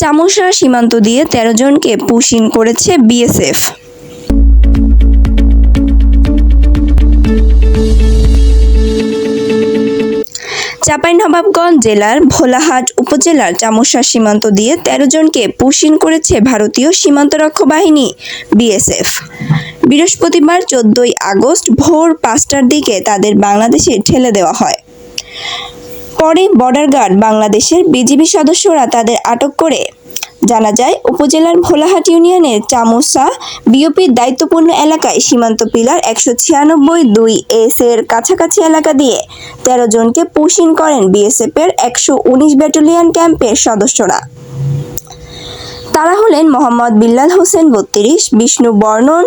চামুশা সীমান্ত দিয়ে তেরো জনকে পুশিন করেছে বিএসএফ। চাঁপাইনবাবগঞ্জ জেলার ভোলাহাট উপজেলার চামুশা সীমান্ত দিয়ে তেরো জনকে পুশিন করেছে ভারতীয় সীমান্তরক্ষী বাহিনী, বিএসএফ। বৃহস্পতিবার চোদ্দই আগস্ট ভোর পাঁচটার দিকে তাদের বাংলাদেশে ঠেলে দেওয়া হয়। পরে বর্ডার গার্ড বাংলাদেশের বিজিবি সদস্যরা তাদের আটক করে। জানা যায়, উপজেলার ভোলাহাট ইউনিয়নের চামোসা বিওপির দায়িত্বপূর্ণ এলাকায় সীমান্ত পিলার একশো ছিয়ানব্বই দুই এস এর কাছাকাছি এলাকা দিয়ে তেরো জনকে পুশিন করেন বিএসএফ এর একশো উনিশ ব্যাটালিয়ন ক্যাম্পের সদস্যরা। তারা হলেন মোহাম্মদ বিল্লাল হোসেন বত্রিশ, বিষ্ণু বর্ণন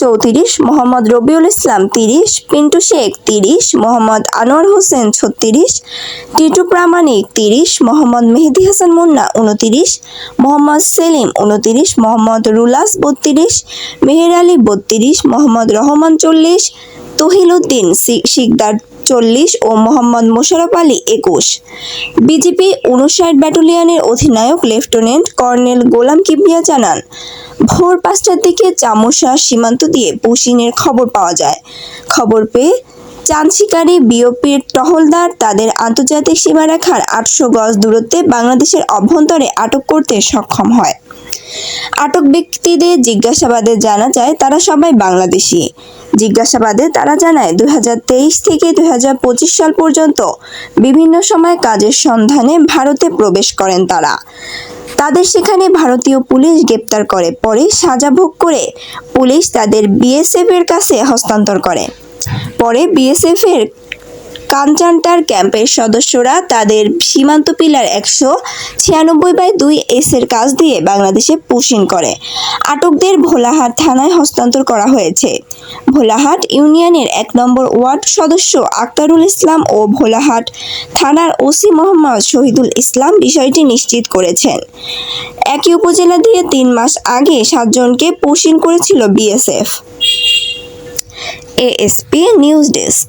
চৌত্রিশ, মোহাম্মদ রবিউল ইসলাম তিরিশ, পিন্টু শেখ তিরিশ, মোহাম্মদ আনোয়ার হোসেন ছত্রিশ, টিটু প্রামাণিক তিরিশ, মোহাম্মদ মেহেদি হাসান মুন্না উনতিরিশ, মোহাম্মদ সেলিম উনতিরিশ, মোহাম্মদ রুলাস বত্রিশ, মেহের আলী বত্রিশ, মোহাম্মদ রহমান চল্লিশ তহিল উদ্দিন শিকদার চল্লিশ ও মোহাম্মদ মোশারফ আলী একুশ। বিজেপি উনষাট ব্যাটালিয়নের অধিনায়ক লেফটেন্যান্ট কর্নেল গোলাম কিবরিয়া জানান, ভোর পাঁচটার দিকে চামুশা সীমান্ত দিয়ে পুশিনের খবর পাওয়া যায়। খবর পেয়ে চাঁদশিকারী বিওপির টহলদার তাদের আন্তর্জাতিক সীমারেখার আটশো গজ দূরত্বে বাংলাদেশের অভ্যন্তরে আটক করতে সক্ষম হয়। আটক ব্যক্তিদের জিজ্ঞাসাবাদে জানা যায়, তারা সবাই বাংলাদেশি। জিজ্ঞাসাবাদে তারা জানায় দু হাজার তেইশ থেকে দু হাজার পঁচিশ সাল পর্যন্ত বিভিন্ন সময় কাজের সন্ধানে ভারতে প্রবেশ করেন তারা। তাদের সেখানে ভারতীয় পুলিশ গ্রেপ্তার করে, পরে সাজা ভোগ করে পুলিশ তাদের বিএসএফ এর কাছে হস্তান্তর করে। পরে বিএসএফ এর কাঞ্চানটার ক্যাম্পের সদস্যরা তাদের সীমান্ত পিলার একশো ছিয়ানব্বই বাই দুই এস এর কাজ দিয়ে বাংলাদেশে পুশিন করে। আটকদের ভোলাহাট থানায় হস্তান্তর করা হয়েছে। ভোলাহাট ইউনিয়নের এক নম্বর ওয়ার্ড সদস্য আক্তারুল ইসলাম ও ভোলাহাট থানার ওসি মোহাম্মদ শহীদুল ইসলাম বিষয়টি নিশ্চিত করেছেন। একই উপজেলা দিয়ে তিন মাস আগে সাতজনকে পুশিন করেছিল বিএসএফ। ASP news desk.